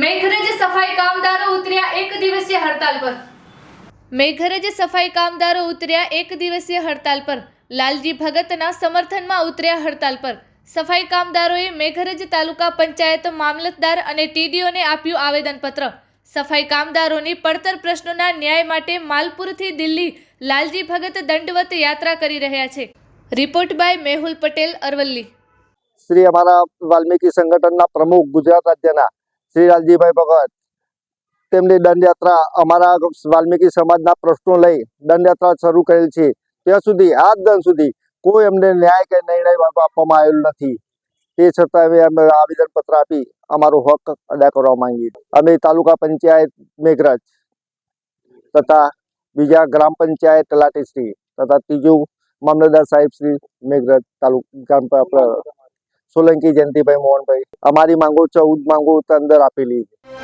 મેઘરજ સફાઈ કામદારો ઉતર્યા એક દિવસીય હડતાલ પર. મેઘરજ સફાઈ કામદારો ઉતર્યા એક દિવસીય હડતાલ પર. લાલજી ભગતના સમર્થનમાં ઉતર્યા હડતાલ પર. સફાઈ કામદારોએ મેઘરજ તાલુકા પંચાયત મામલતદાર અને ટીડીઓને આપ્યું આવેદનપત્ર. સફાઈ કામદારોની પડતર પ્રશ્નોના ન્યાય માટે માલપુરથી દિલ્હી લાલજી ભગત દંડવત યાત્રા કરી રહ્યા છે. Report by Mehul Patel Aravalli. Shri અમારા વાલ્મીકી સંગઠનના પ્રમુખ ગુજરાત રાજ્યના શ્રી લાલજીભાઈ ભગત. તેમની દંડયાત્રા અમારા વાલ્મીકી સમાજના પ્રશ્નો લઈ દંડયાત્રા શરૂ કરેલ છે. ત્યાં સુધી, આજ દિન સુધી કોઈ અમને ન્યાય કે નિર્ણય આપવામાં આવેલ નથી. તે છતાં અમે અમે આવેદનપત્ર આપી અમારો હક અદા કરવા માંગીએ અમે તાલુકા પંચાયત મેઘરજ તથા બીજા ગ્રામ પંચાયત તલાટીશ્રી તથા ત્રીજું મામલતદાર સાહેબ શ્રી મેઘરજ તાલુકા ગ્રામ સોલંકી જયંતિભાઈ મોહનભાઈ અમારી માંગો ચૌદ માંગો અંદર આપેલી છે.